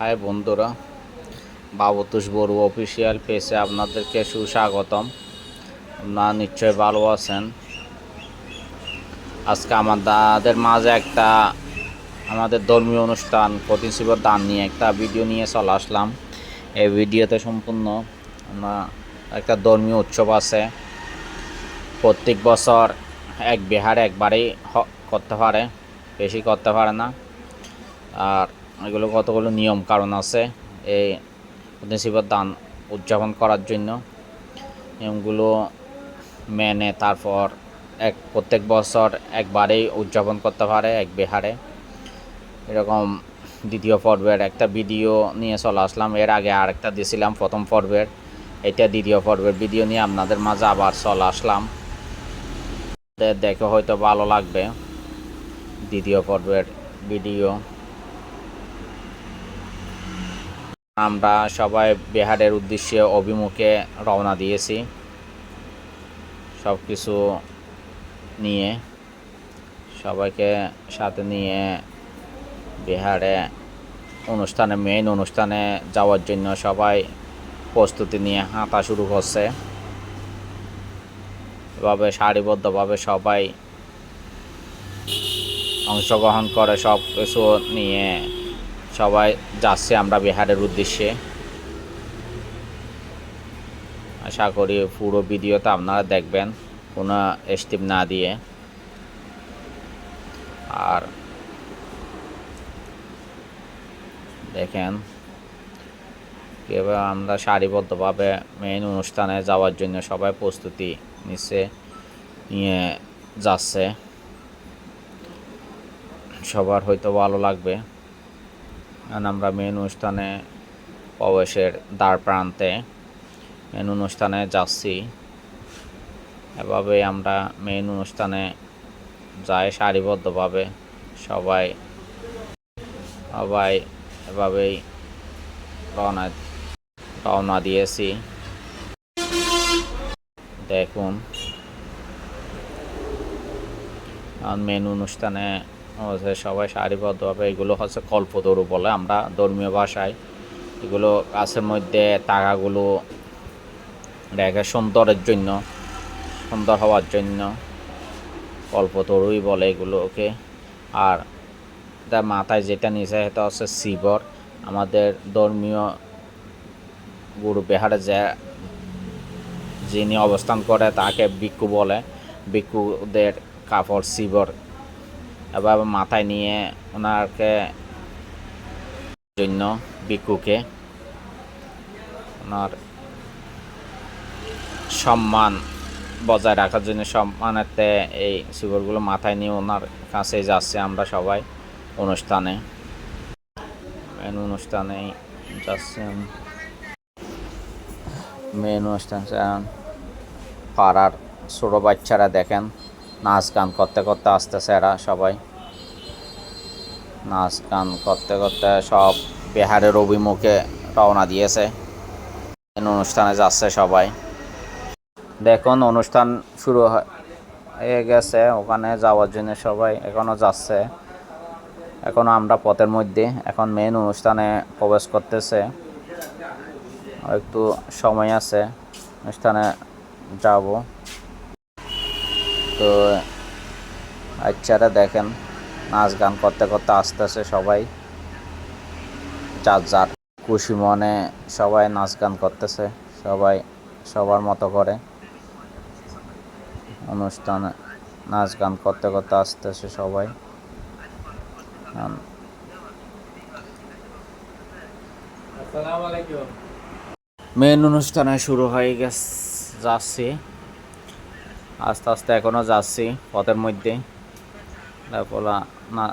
High বন্ধুরা, বাবুতুষ বড়ু official পেজে আপনাদেরকে সুস্বাগতম। আপনারা নিশ্চয়ই ভালো আছেন। আজকে আমাদের মাঝে একটা আমাদের ধর্মীয় অনুষ্ঠান প্রতিশিবর দান নিয়ে একটা ভিডিও নিয়ে চলে আসলাম। এই ভিডিওতে সম্পূর্ণ আমরা একটা ধর্মীয় উৎসব আছে। প্রত্যেক বছর এক বিহারে একবারেই করতে পারে, বেশি করতে পারে না। আর এগুলো কতগুলো নিয়ম, কারণ আছে এই প্রতিশিবর দান উদযাপন করার জন্য। নিয়মগুলো মেনে তারপর এক, প্রত্যেক বছর একবারেই উদযাপন করতে পারে এক বিহারে। এরকম দ্বিতীয় পর্বের একটা ভিডিও নিয়ে চলে আসলাম। এর আগে আর একটা দিয়েছিলাম প্রথম পর্বের। এটা দ্বিতীয় পর্বের ভিডিও নিয়ে আপনাদের মাঝে আবার চলে আসলাম। দেখে হয়তো ভালো লাগবে। দ্বিতীয় পর্বের ভিডিও। আমরা সবাই বিহারের উদ্দেশ্যে অভিমুখে রওনা দিয়েছি। সব কিছু নিয়ে, সবাইকে সাথে নিয়ে বিহারে অনুষ্ঠানে মেইন অনুষ্ঠানে যাওয়ার জন্য সবাই প্রস্তুতি নিয়ে হাঁটা শুরু করছে। এভাবে সারিবদ্ধভাবে সবাই অংশগ্রহণ করে সব কিছু নিয়ে সবাই যাচ্ছে আমরা বিহারের উদ্দেশ্যে। আশা করি পুরো ভিডিওটা আপনারা দেখবেন, কোনো স্টিপ না দিয়ে। আর দেখেন কীভাবে আমরা সারিবদ্ধভাবে মেইন অনুষ্ঠানে যাওয়ার জন্য সবাই প্রস্তুতি নিচ্ছে, নিয়ে যাচ্ছে। সবার হয়তো ভালো লাগবে। আমরা মেন অনুষ্ঠানে প্রবেশের দ্বার প্রান্তে মেন অনুষ্ঠানে যাচ্ছি। এভাবে আমরা মেন অনুষ্ঠানে যাই সারিবদ্ধভাবে সবাই সবাই এভাবেই রওনা রওনা দিয়েছি। দেখুন। মেন অনুষ্ঠানে সবাই সারিবদ্ধভাবে এগুলো হচ্ছে কল্পতরু বলে আমরা ধর্মীয় ভাষায়। এগুলো গাছের মধ্যে তাগাগুলো রেখে সুন্দরের জন্য, সুন্দর হওয়ার জন্য কল্পতরুই বলে এগুলোকে। আর তার মাথায় যেটা নিচে সেটা হচ্ছে শিবর। আমাদের ধর্মীয় গুরু বিহারে যে, যিনি অবস্থান করে তাকে ভিক্ষু বলে। ভিক্ষুদের কাপড় শিবর এবার মাথায় নিয়ে ওনাকে জন্য ভিক্ষুকে ওনার সম্মান বজায় রাখার জন্য সম্মানেতে এই শিবরগুলো মাথায় নিয়ে ওনার কাছে যাচ্ছে আমরা সবাই অনুষ্ঠানে। মেন অনুষ্ঠানে যাচ্ছে মেন অনুষ্ঠান পাড়ার ছোটো বাচ্চারা দেখেন। নাচ গান করতে করতে আসতেছে এরা সবাই। নাচ গান করতে করতে সব বিহারের অভিমুখে রওনা দিয়েছে। অনুষ্ঠানে যাচ্ছে সবাই। দেখুন, অনুষ্ঠান শুরু হয়ে গেছে, ওখানে যাওয়ার জন্য সবাই এখনও যাচ্ছে। এখনও আমরা পথের মধ্যে, এখন মেন অনুষ্ঠানে প্রবেশ করতেছে। একটু সময় আছে, অনুষ্ঠানে যাব। তো বাচ্চারা দেখেন নাচ গান করতে করতে আসতেছে সবাই যার যার খুশি মনে সবাই নাচ গান করতেছে সবাই সবার মতো করে অনুষ্ঠানে নাচ গান করতে করতে আসতেছে সবাই মেন অনুষ্ঠানে শুরু হয়ে গেছে। যাচ্ছি আস্তে আস্তে এখনও যাচ্ছি পথের মধ্যে। তারপর না,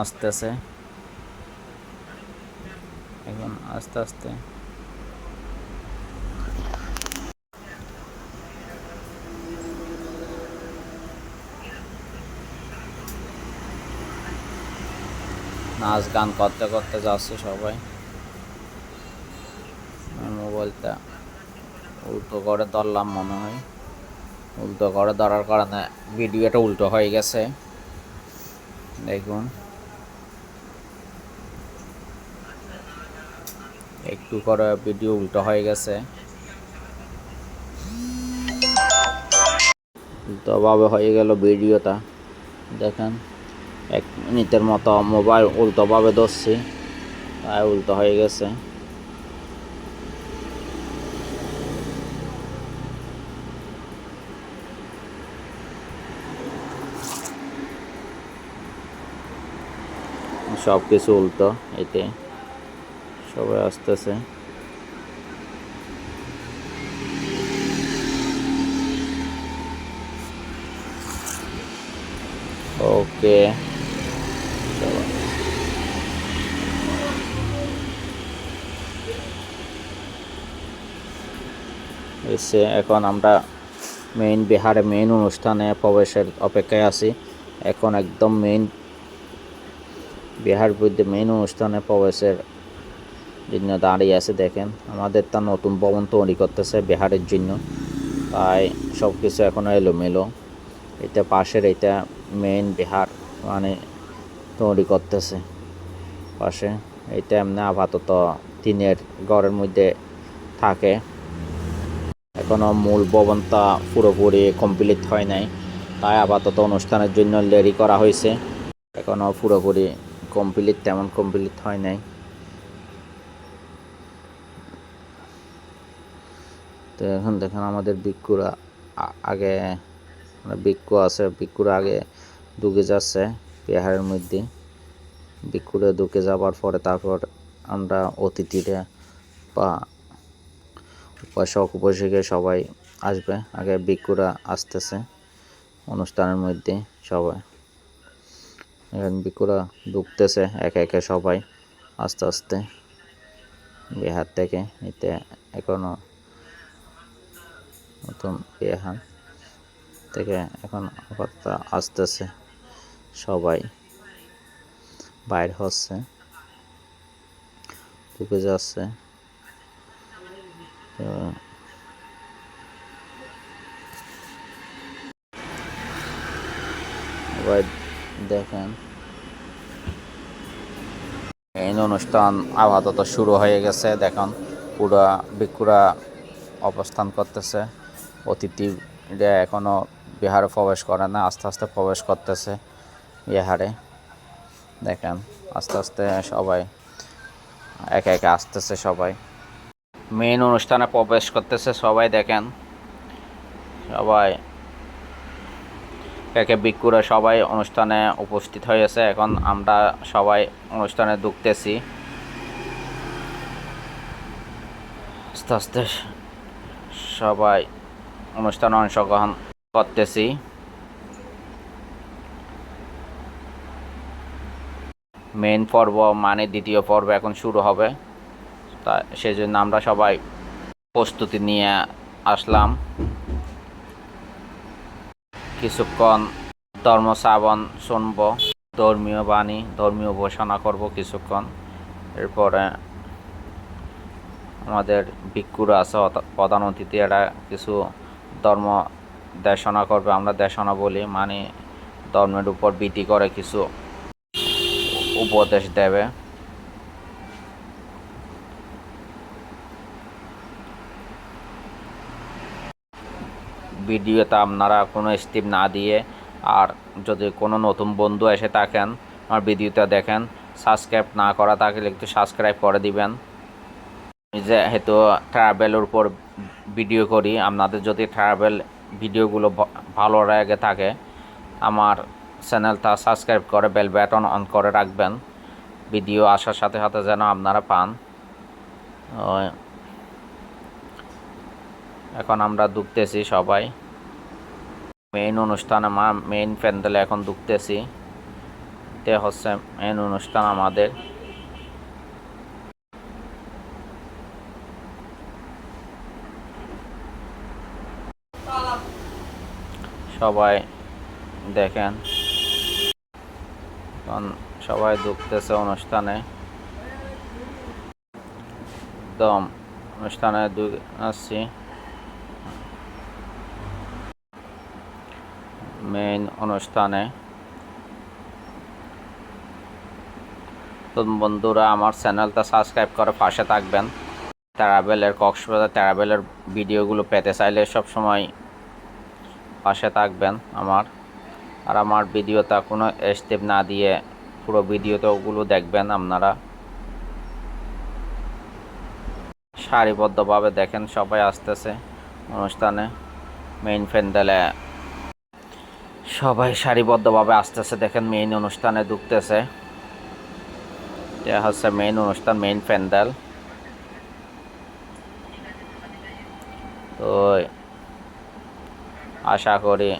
আসতেছে। এখন আস্তে আস্তে। নাচ গান করতে করতে যাচ্ছে সবাই। মোবাইলটা উল্টো করে ধরলাম মনে হয়। উল্টো করে, ধরার কারণে ভিডিওটা উল্টো হয়ে গেছে। দেখুন। একটু করে ভিডিও উল্টো হয়ে গেছে। উল্টোভাবে হয়ে গেল ভিডিওটা। দেখেন, এক মিনিটের মতো মোবাইল উল্টোভাবে ধরছি, তাই উল্টো হয়ে গেছে। সব কিছু উল্টো, এতে সবাই আসতেছে। ওকে। এসে এখন আমরা মেইন বিহারে মেইন অনুষ্ঠানে প্রবেশের অপেক্ষায় আছি। এখন একদম মেইন বিহার বিরুদ্ধে মেইন অনুষ্ঠানে প্রবেশের জন্য দাঁড়িয়ে আছে, দেখেন। আমাদের তা নতুন ভবন তৈরি করতেছে বিহারের জন্য। তাই সব কিছু এখনও এলোমেলো। এটা পাশের, এটা মেইন বিহার মানে তৈরি করতেছে। পাশে এটা এমনি আপাতত টিনের ঘরের মধ্যে থাকে। এখনও মূল ভবনটা পুরোপুরি কমপ্লিট হয় নাই। তাই আপাতত অনুষ্ঠানের জন্য রেডি করা হয়েছে। এখনও পুরোপুরি কমপ্লিট তেমন কমপ্লিট হয় নাই। তো এখন দেখেন আমাদের বিক্ষুরা আগে মানে আছে বিক্ষুরা আগে ঢুকে যাচ্ছে পেহারের মধ্যে। বিক্ষুরে ঢুকে যাবার পরে তারপর আমরা অতিথিরা বা উপাসক উপাসিকে সবাই আসবে। আগে বিক্ষুরা আসতেছে অনুষ্ঠানের মধ্যে সবাই। এখন বিক্ষুরা ঢুকতেছে একে একে সবাই, আস্তে আস্তে। বিহার থেকে এতে এখনও নতুন বিহার থেকে এখন আপাতত আসতেছে সবাই। বাইর হচ্ছে ঢুকে যাচ্ছে। তো দেখেন। এই অনুষ্ঠান আপাতত শুরু হয়ে গেছে, দেখেন পুরা বিকুরা অবস্থান করতেছে। অতিথিরা এখনও বিহারে প্রবেশ করে না, আস্তে আস্তে প্রবেশ করতেছে বিহারে। দেখেন, আস্তে আস্তে সবাই, একে একে আসতেছে সবাই। মেইন অনুষ্ঠানে প্রবেশ করতেছে সবাই, দেখেন। সবাই একে বিক্ষুরা সবাই অনুষ্ঠানে উপস্থিত হয়েছে এখন আমরা সবাই অনুষ্ঠানে ঢুকতেছি। আস্তে আস্তে সবাই অনুষ্ঠানে অংশগ্রহণ করতেছি। মেন পর্ব মানে দ্বিতীয় পর্ব এখন শুরু হবে। তা সেজন্য আমরা সবাই প্রস্তুতি নিয়ে আসলাম। কিছুক্ষণ ধর্ম শ্রাবণ শুনব, ধর্মীয় বাণী, ধর্মীয় ঘোষণা করব কিছুক্ষণ। এরপরে আমাদের ভিক্ষুরা আছে প্রধান অতিথি, এরা কিছু ধর্ম দেশনা করবে, আমরা দেশনা বলি মানে ধর্মের উপর ভিত্তি করে কিছু উপদেশ দেবে। ভিডিওতে আপনারা কোনো স্টিপ না দিয়ে আর যদি কোনো নতুন বন্ধু এসে থাকেন আমার ভিডিওটা দেখেন সাবস্ক্রাইব না করা থাকলে একটু সাবস্ক্রাইব করে দিবেন। যেহেতু ট্রাভেলের উপর ভিডিও করি, আপনাদের যদি ট্রাভেল ভিডিওগুলো ভালো লাগে থাকে, আমার চ্যানেলটা সাবস্ক্রাইব করে বেল বাটন অন করে রাখবেন। ভিডিও আসার সাথে সাথে যেন আপনারা পান। এখন আমরা ঢুকতেছি সবাই। মেইন অনুষ্ঠানে মা মেইন প্যান্ডেলে এখন ঢুকতেছি এটা হচ্ছে মেইন অনুষ্ঠান আমাদের। সবাই দেখেন। এখন সবাই ঢুকতেছে অনুষ্ঠানে। একদম অনুষ্ঠানে ঢুকে আসছি মেইন অনুষ্ঠানে। তো বন্ধুরা, আমার চ্যানেলটা সাবস্ক্রাইব করে পাশে থাকবেন। ট্রাভেলের কক্সবাজার ট্রাভেলের ভিডিওগুলো পেতে চাইলে সব সময় পাশে থাকবেন আমার। আর আমার ভিডিওটা কোনো স্টেপ না দিয়ে পুরো ভিডিওতে ওগুলো দেখবেন আপনারা। সারিবদ্ধভাবে দেখেন, সবাই আসতেছে অনুষ্ঠানে। মেইন প্যান্ডেলে সবাই সারিবদ্ধভাবে আসতেছে, দেখেন মেইন অনুষ্ঠানে ঢুকতেছে। এটা হচ্ছে মেইন অনুষ্ঠান মেইন প্যান্ডেল। তো আশা করি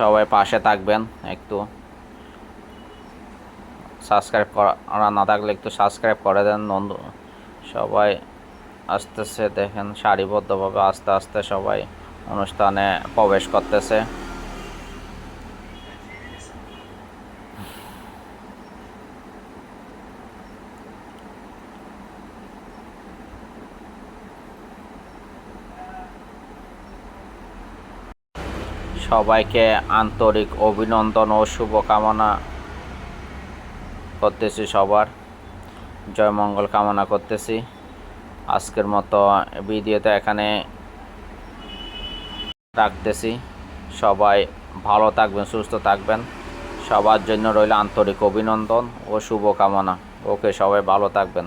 সবাই পাশে থাকবেন একটু। সাবস্ক্রাইব করা না থাকলে একটু সাবস্ক্রাইব করে দেন বন্ধু। সবাই আসতেছে, দেখেন সারিবদ্ধভাবে আস্তে আস্তে সবাই। অনুষ্ঠানে প্রবেশ করতেছে। সবাইকে আন্তরিক অভিনন্দন ও শুভকামনা করতেছি সবার। জয় মঙ্গল কামনা করতেছি। আজকের মতো ভিডিওতে এখানে রাখতেছি। সবাই ভালো থাকবেন, সুস্থ থাকবেন। সবার জন্য রইল আন্তরিক অভিনন্দন ও শুভকামনা। ওকে সবাই ভালো থাকবেন।